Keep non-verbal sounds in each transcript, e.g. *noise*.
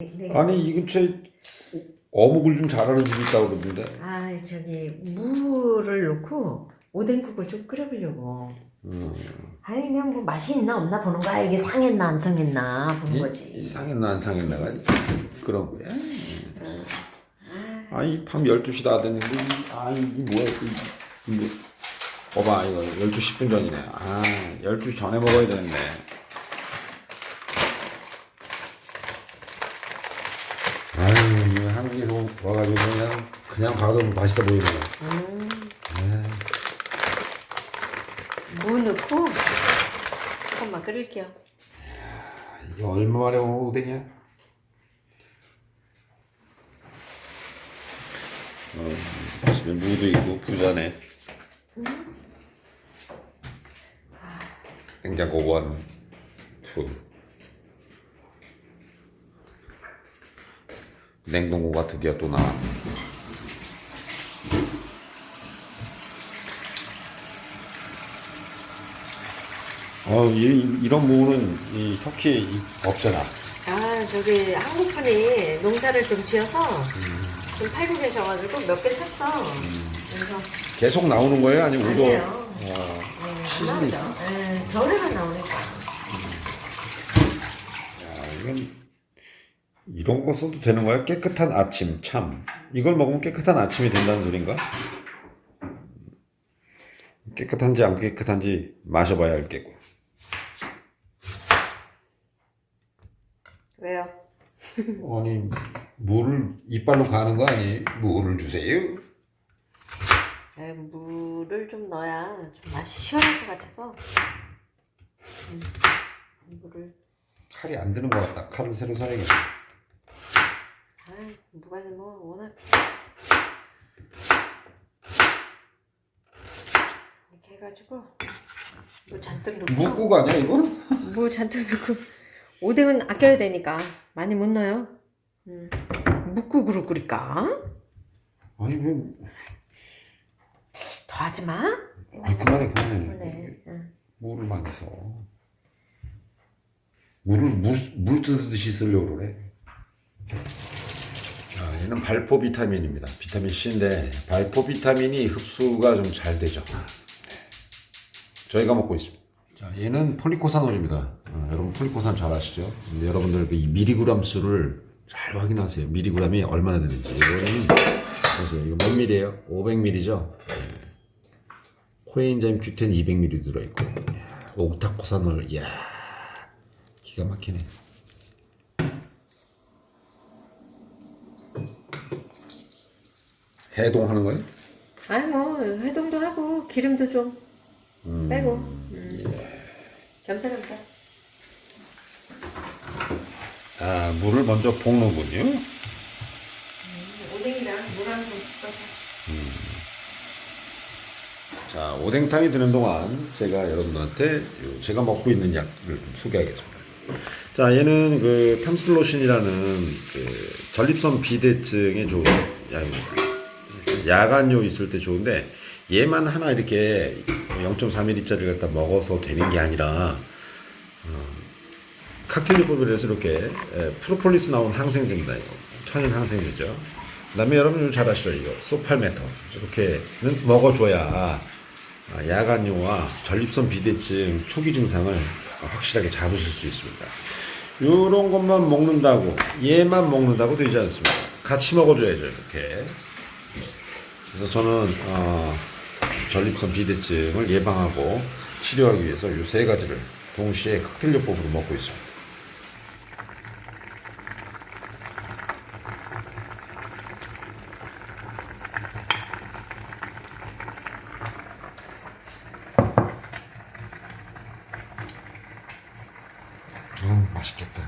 네. 아니 이 근처에 어묵을 좀 잘하는 집이 있다고 그러던데. 아 저기 무를 넣고 오뎅국을 좀 끓여보려고. 음. 아니 그냥 뭐 맛이 있나 없나 보는 거야. 이게 상했나 안 상했나 보는 이- 거지. 이 상했나 안 상했나가 그런 거야. 아니 밤 12시 다 됐는데 이- 아 이게 뭐야 이- 이게 봐봐 이거 12시 10분 전이네. 아 12시 전에 먹어야 되는데. 아유 이거 와가지고 그냥 그냥 봐도 맛있어 보이네. 무 넣고 조금만 끓일게요. 이게 얼마 만에 온 오뎅이야? 어, 집에 무도 있고 부자네. 냉장고 원, 투. 냉동고가 드디어 또 나왔네. 어, 이, 이런 무는 이 터키에 이- 없잖아. 아 저기 한국 분이 농사를 좀 지어서 좀 팔고 계셔가지고 몇 개 샀어. 그래서 계속 나오는 거예요? 아니면 우도? 아니에요. 아, 네, 시즌이 안 있어? 나오죠. 네, 겨울에만 나오니까. 아, 이건 이런 거 써도 되는 거야? 깨끗한 아침 참. 이걸 먹으면 깨끗한 아침이 된다는 소린가? 깨끗한지 안 깨끗한지 마셔봐야 알겠고. 왜요? *laughs* 아니 물을 이빨로 가는 거 아니? 물을 주세요. 네, 물을 좀 넣어야 좀 맛이 시원할 것 같아서 음, 물을 칼이 안 드는 것 같다. 칼을 새로 사야겠다. 아 누가 뭐 워낙 이렇게 해가지고 물 잔뜩 넣고 묵국 아니야 이건? 물 잔뜩 넣고 오뎅은 아껴야 되니까 많이 못 넣어요. 음, 묵국으로 끓일까? 아니 뭐 더 하지 마. 아니 그만해 그만해. 응. 물을 많이 써. 물을 물, 물 뜨듯이 쓰려고 그래. 아, 얘는 발포 비타민입니다. 비타민 C인데 발포 비타민이 흡수가 좀 잘 되죠. 네. 저희가 먹고 있습니다. 자, 얘는 폴리코사놀입니다. 어, 여러분 폴리코산 잘 아시죠? 여러분들 그이 미리그램 수를 잘 확인하세요. 미리그램이 얼마나 되는지. 이거는 보세요. 이거 몇 밀이에요? 500밀이죠? 코엔자임 큐텐 200ml 들어있고 옥타코사놀 이야 기가 막히네 해동하는 거예요? 아니 뭐 해동도 하고 기름도 좀 빼고 음. 겸사겸사. 아 물을 먼저 볶는군요 오뎅이랑 물한 좀 섞어서. 자 오뎅탕이 드는 동안 제가 여러분들한테 요 제가 먹고 있는 약을 좀 소개하겠습니다 자 얘는 그 탐슬로신이라는 그 전립선 비대증에 좋은 약입니다 야간요 있을 때 좋은데 얘만 하나 이렇게 0.4ml짜리를 갖다 먹어서 되는 게 아니라 칵테일 법에서 이렇게 에, 프로폴리스 나온 항생제입니다. 천연 항생제죠. 그 다음에 여러분 좀잘 아시죠? 이거 소팔메토 이렇게는 먹어줘야 아, 야간요와 전립선 비대증 초기 증상을 확실하게 잡으실 수 있습니다. 이런 것만 먹는다고 얘만 먹는다고 되지 않습니다. 같이 먹어줘야죠 이렇게. 그래서 저는 어, 전립선 비대증을 예방하고 치료하기 위해서 이 세 가지를 동시에 칵테일요법으로 먹고 있습니다. 음 맛있겠다.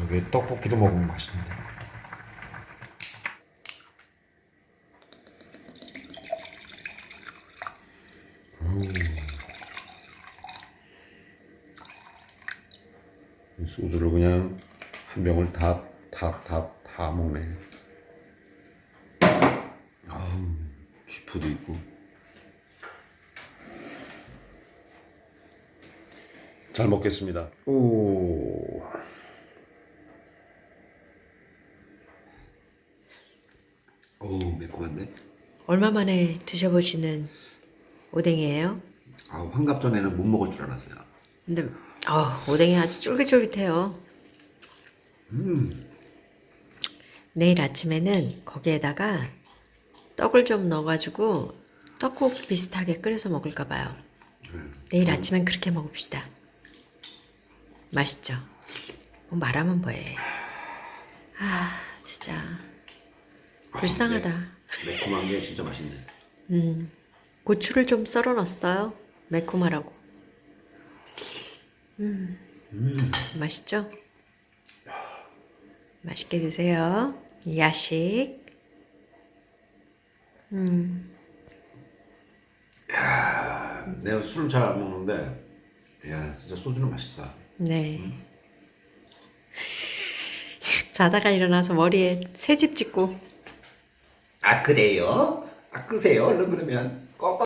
여기 떡볶이도 먹으면 맛있는데. 소주를 그냥 한 병을 다, 다, 다, 다 먹네. 아우, 쥐푸도 있고. 잘 먹겠습니다. 오. 오, 매콤한데? 얼마 만에 드셔보시는 오뎅이에요? 아, 환갑 전에는 못 먹을 줄 알았어요. 근데 아 오뎅이 아주 쫄깃쫄깃해요. 내일 아침에는 거기에다가 떡을 좀 넣어가지고 떡국 비슷하게 끓여서 먹을까 봐요. 내일 아침엔 그렇게 먹읍시다. 맛있죠? 뭐 말하면 뭐해. 아 진짜 불쌍하다. 매콤한 게 진짜 맛있네. 고추를 좀 썰어 넣었어요. 매콤하라고. 음, 맛있죠? 맛있게 드세요. 야식. 내가 술을 잘 안 먹는데, 야 진짜 소주는 맛있다. 네. *laughs* 자다가 일어나서 머리에 새집 찍고 아 그래요? 아 끄세요 얼른 그러면 꺾어.